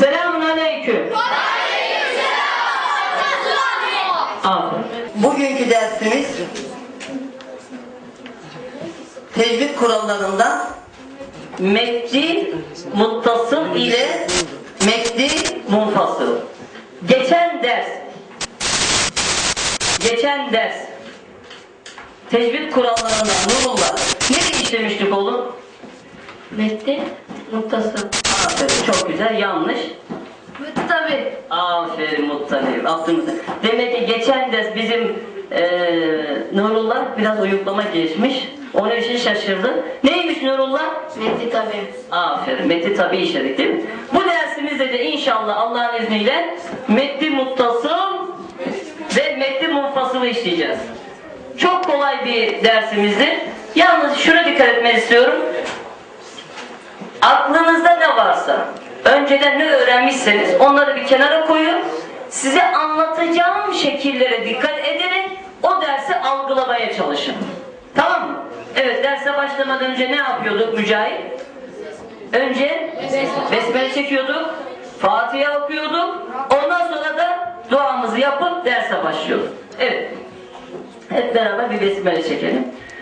Selamun aleyküm. Bugünkü dersimiz tecvid kurallarından Mekki muttasıl ile mekdi munfasıl. Geçen ders geçen ders tecvid kurallarından Nurullah ne işlemiştik oğlum? Metti, muttasıl. Aferin çok güzel yanlış. Tabi. Aferin Muttalip. Aklımızda. Demek ki geçen ders bizim eee Nurullah biraz uyuklama geçmiş. Onun için şaşırdı. Neymiş Nurullah? Metti tabi. Aferin. Metni tabi işledik değil mi? Bu dersimizde de inşallah Allah'ın izniyle metni muttasıl ve metni munfasılı işleyeceğiz. Çok kolay bir dersimizdir. Yalnız şuna dikkat etmeni istiyorum. Aklınızda ne varsa, önceden ne öğrenmişseniz onları bir kenara koyun. Size anlatacağım şekillere dikkat ederek o dersi algılamaya çalışın. Tamam mı? Evet derse başlamadan önce ne yapıyorduk Mücahit? Önce besmele çekiyorduk, Fatiha okuyorduk, ondan sonra da duamızı yapıp derse başlıyorduk. Evet. Hep beraber bir besmele çekelim.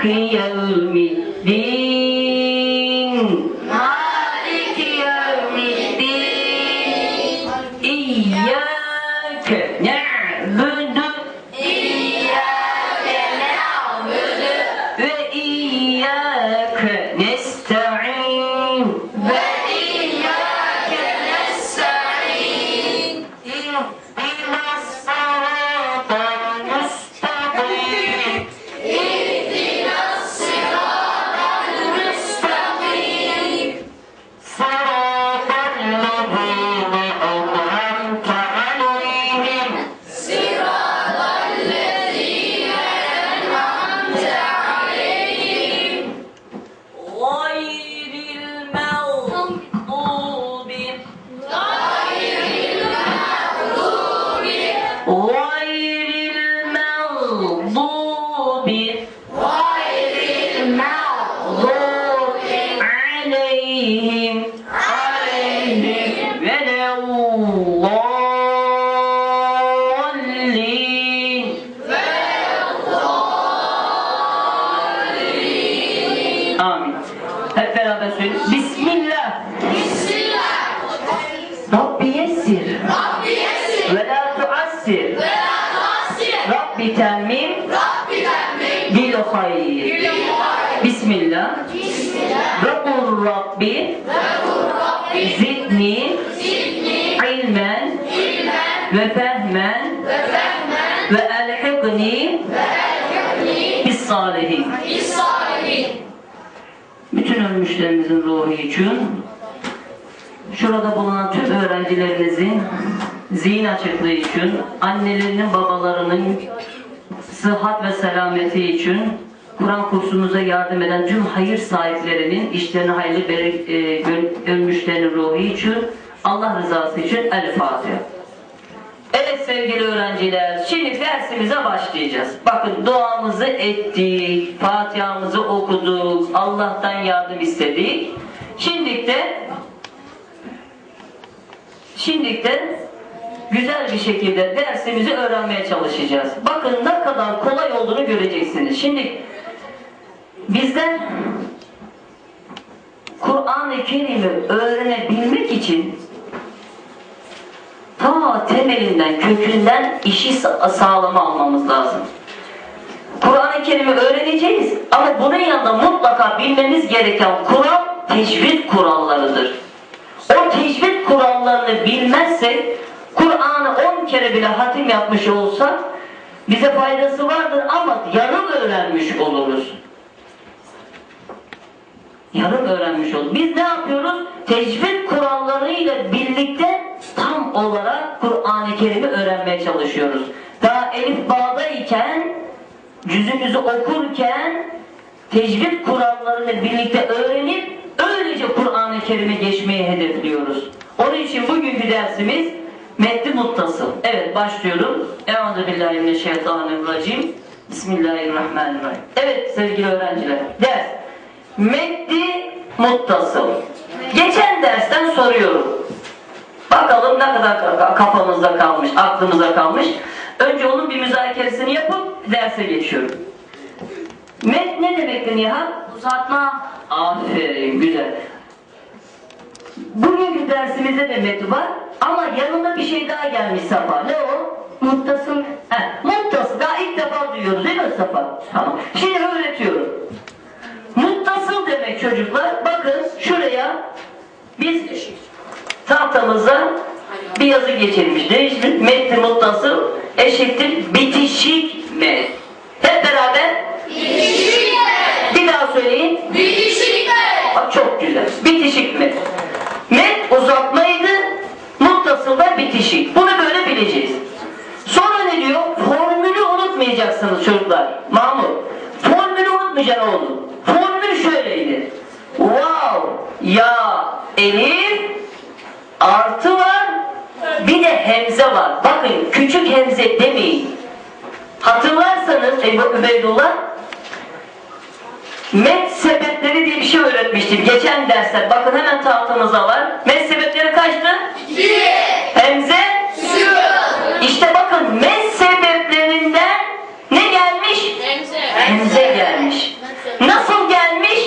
kıyılmi di tuassir. Rabbi yessir. Ve la tuassir. Ve la tuassir. Rabbi temim. Rabbi temim. Bil hayır. Bil hayır. Bismillah. Bismillah. Rabbur Rabbi. Rabbur Rabbi. Zidni. Zidni. İlmen. İlmen. Ve fehmen. Ve fehmen. Ve elhiqni. Ve elhiqni. Bis salihin. Bütün ölmüşlerimizin ruhu için şurada bulunan tüm öğrencilerimizin zihin açıklığı için, annelerinin, babalarının sıhhat ve selameti için, Kur'an kursumuza yardım eden tüm hayır sahiplerinin işlerine hayırlı e, ölmüşlerin ruhu için, Allah rızası için El Fatiha. Evet sevgili öğrenciler, şimdi dersimize başlayacağız. Bakın duamızı ettik, Fatiha'mızı okuduk, Allah'tan yardım istedik. Şimdi de şimdi de güzel bir şekilde dersimizi öğrenmeye çalışacağız. Bakın ne kadar kolay olduğunu göreceksiniz. Şimdi bizden Kur'an-ı Kerim'i öğrenebilmek için ta temelinden, kökünden işi sa- sağlama almamız lazım. Kur'an-ı Kerim'i öğreneceğiz ama bunun yanında mutlaka bilmemiz gereken kural teşvik kurallarıdır. O teşvik kurallarını bilmezsek Kur'an'ı 10 kere bile hatim yapmış olsak bize faydası vardır ama yarım öğrenmiş oluruz. Yarım öğrenmiş olduk. Biz ne yapıyoruz? Tecvid kurallarıyla birlikte tam olarak Kur'an-ı Kerim'i öğrenmeye çalışıyoruz. Daha Elif Bağ'dayken, cüzümüzü okurken tecvid kurallarını birlikte öğrenip öylece Kur'an-ı Kerim'e geçmeyi hedefliyoruz. Onun için bugünkü dersimiz Metni Muttasıl. Evet başlıyorum. Euzubillahimineşşeytanirracim. Bismillahirrahmanirrahim. Evet sevgili öğrenciler. Ders. Metni Muttasıl. Geçen dersten soruyorum. Bakalım ne kadar kafamızda kalmış, aklımızda kalmış. Önce onun bir müzakeresini yapıp derse geçiyorum. Met ne demekti Nihat? Uzatma. Aferin, güzel. Bugünkü dersimizde de met var ama yanında bir şey daha gelmiş Safa. Ne o? Muttasın. He, muttası. Daha ilk defa duyuyoruz değil mi Safa? Tamam. Şimdi öğretiyorum. Muttasıl demek çocuklar. Bakın şuraya biz tahtamıza bir yazı geçirmiş. Ne ismi? Muttasıl eşittir bitişik met. Hep beraber bir daha söyleyin. Bak çok güzel. Bitişik met. Met uzatmaydı, muttasıl da bitişik. Bunu böyle bileceğiz. Sonra ne diyor? Formülü unutmayacaksınız çocuklar. Mahmut. Formülü unutmayacaksın oğlum. Formül şöyleydi. Wow, ya, elif, artı var, bir de hemze var. Bakın küçük hemze demeyin. Hatırlarsanız Ebu Übeydullah Met sebepleri diye bir şey öğretmiştim. Geçen derste bakın hemen tahtamızda var. Met sebepleri kaçtı? Hemze? İşte bakın met sebeplerinden ne gelmiş? Hemze gelmiş. Nasıl gelmiş?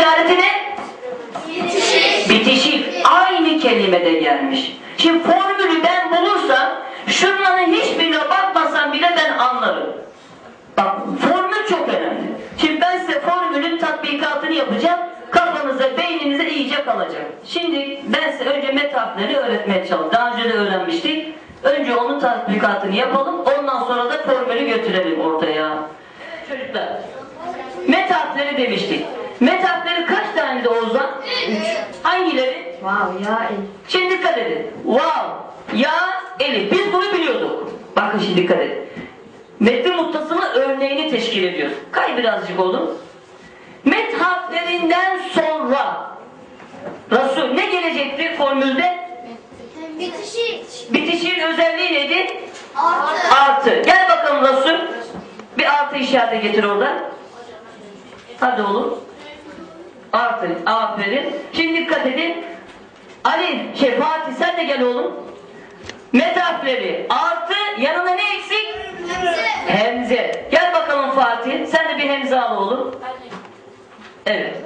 Altın işareti ne? Bitişik. Aynı kelimede gelmiş. Şimdi formülü ben bulursam şunların hiçbirine bakmasam bile ben anlarım. Bak formül çok önemli. Şimdi ben size formülün tatbikatını yapacağım. Kafanıza, beyninize iyice kalacak. Şimdi ben size önce met harflerini öğretmeye çalışacağım. Daha önce de öğrenmiştik. Önce onun tatbikatını yapalım. Ondan sonra da formülü götürelim ortaya. Çocuklar, met harfleri demiştik. Met harfleri kaç tane de Oğuzhan? Hangileri? Wow ya el. Şimdi dikkat edin. Wow, ya, elif. Biz bunu biliyorduk. Bakın şimdi dikkat edin. Metni muttasının örneğini teşkil ediyor. Kay birazcık oğlum. Met harflerinden sonra Resul ne gelecekti formülde? Bitişik. Bitişin özelliği neydi? Artı. Artı. Gel bakalım Resul. Bir artı işareti getir orada. Hadi oğlum. Artı. Aferin. Şimdi dikkat edin. Ali, şey Fatih sen de gel oğlum. Met harfleri artı yanına ne eksik? Hemze. Gel bakalım Fatih. Sen de bir hemze al oğlum. Evet.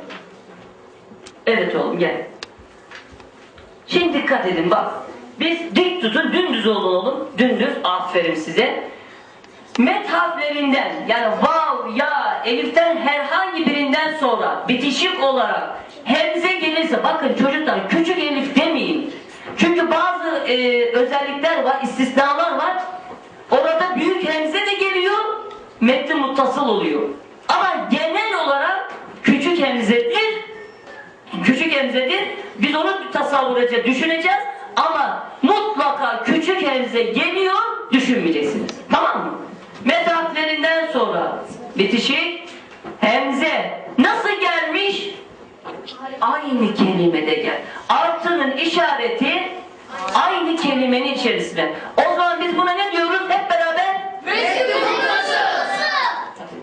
Evet oğlum gel. Şimdi dikkat edin bak. Biz dik tutun dümdüz olun oğlum. Dümdüz aferin size. Met harflerinden yani vav, ya, eliften herhangi birinden sonra bitişik olarak hemze gelirse bakın çocuklar küçük elif demeyin. Çünkü bazı e, özellikler var, istisnalar var. Orada büyük hemze de geliyor, metni muttasıl oluyor. Ama genel olarak küçük hemzedir, küçük hemzedir. Biz onu tasavvurca düşüneceğiz ama mutlaka küçük hemze geliyor düşünmeyeceksiniz. Tamam mı? Met harflerinden sonra bitişik hemze nasıl gelmiş? Aynı kelimede gel. Artının işareti aynı kelimenin içerisinde. O zaman biz buna ne diyoruz hep beraber?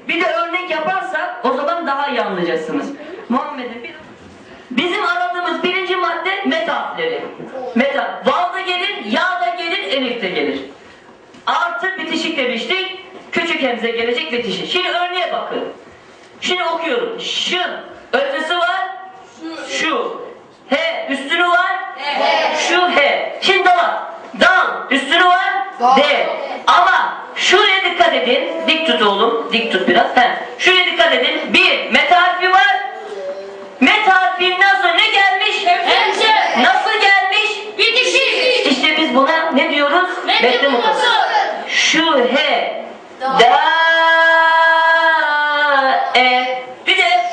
Bir de örnek yaparsak o zaman daha iyi anlayacaksınız. Muhammed'in bir... Bizim aradığımız birinci madde met harfleri. Meta. Vav da gelir, ya da gelir, elif de gelir. Artı bitişik demiştik. Küçük hemze gelecek bitişik. Şimdi örneğe bakın. Şimdi okuyorum. Şın. Ötesi var. Şu. He. Üstünü var. Şu he. Şimdi dal. Dal. Üstünü var. De. Ama şuraya dikkat edin. Dik tut oğlum. Dik tut biraz. He. Şuraya dikkat edin. Bir. Met harfi var. Met harfinden sonra ne gelmiş? Hemze. Nasıl gelmiş? Bitişik. İşte biz buna ne diyoruz? Mutasıl. Şu he. Da. E. Bir de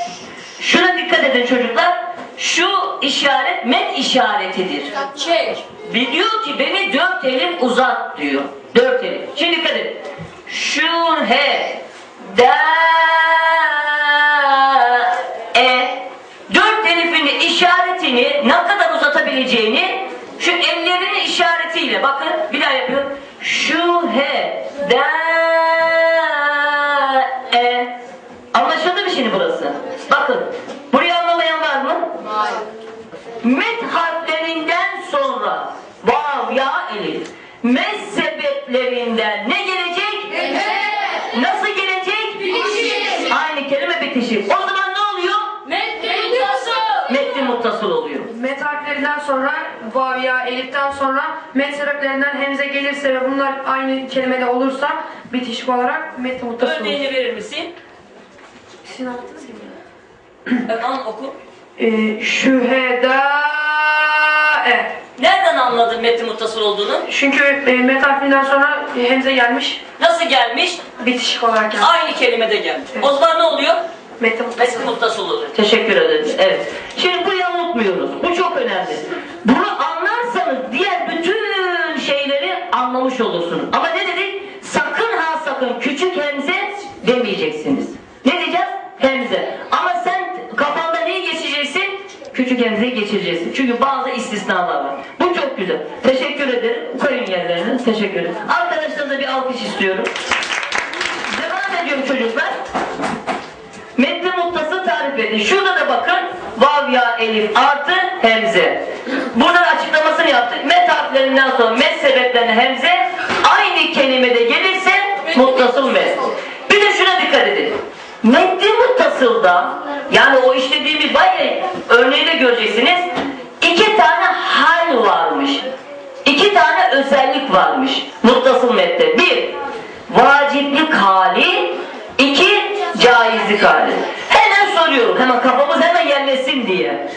şuna dikkat edin çocuklar. Şu işaret met işaretidir. Çek. Bir diyor ki beni dört elim uzat diyor. Bakın. Burayı anlamayan var mı? Met harflerinden sonra vav ya elif mes sebeplerinden ne gelecek? Nasıl gelecek? Bitişik. Aynı kelime bitişik. O zaman ne oluyor? Metni mutasıl. Metni muttasıl oluyor. Met harflerinden sonra vav ya eliften sonra met sebeplerinden hemze gelirse ve bunlar aynı kelimede olursa bitişik olarak met muttasıl olur. Örneğini verir misin? Sizin anlattığınız gibi. Evet, an oku. Ee, şüheda e. Nereden anladın metni muttasıl olduğunu? Çünkü e, met harfinden sonra e, hemze gelmiş Nasıl gelmiş? bitişik olarak gelmiş. Aynı kelimede gelmiş. O zaman ne oluyor? Metni muttasıl. Meslek muttasıl oluyor. Teşekkür ederiz. Evet. Şimdi burayı unutmuyoruz. Bu çok önemli. Bunu anlarsanız diğer bütün şeyleri anlamış olursunuz. Ama ne dedik? Sakın ha sakın küçük hemze demeyeceksiniz. Ne diyeceğiz? Hemze. Ama sen kafanda neyi geçeceksin? Küçük hemzeyi geçireceksin. Çünkü bazı istisnalar var. Bu çok güzel. Teşekkür ederim. Koyun yerlerine. Teşekkür ederim. Arkadaşlarınıza bir alkış istiyorum. Devam ediyorum çocuklar. Metni muttası tarif edin. Şurada da bakın. Vav ya elif artı hemze. Burada açıklamasını yaptık. Met harflerinden sonra met sebeplerine hemze aynı kelimede gelirse muttasıl met. Bir de şuna dikkat edin. Metni muttasılda yani o işlediğimiz var ya örneği de göreceksiniz. iki tane hal varmış. İki tane özellik varmış muttasıl mette. Bir, vaciplik hali. iki caizlik hali. Hemen soruyorum. Hemen kafamız hemen yerleşsin diye.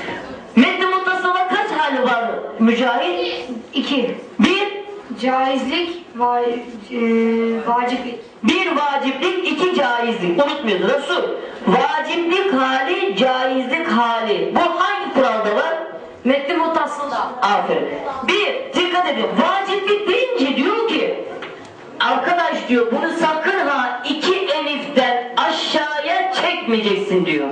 Metni muttasıla kaç hali var Mücahit? İki. Bir, Caizlik, va e, vaciplik. bir vaciplik, iki caizlik. Unutmuyoruz Resul. Vaciplik hali, caizlik hali. Bu hangi kuralda var? Metni mutasılda. Aferin. Bir, dikkat edin. Vaciplik deyince diyor ki arkadaş diyor bunu sakın ha iki eliften aşağıya çekmeyeceksin diyor.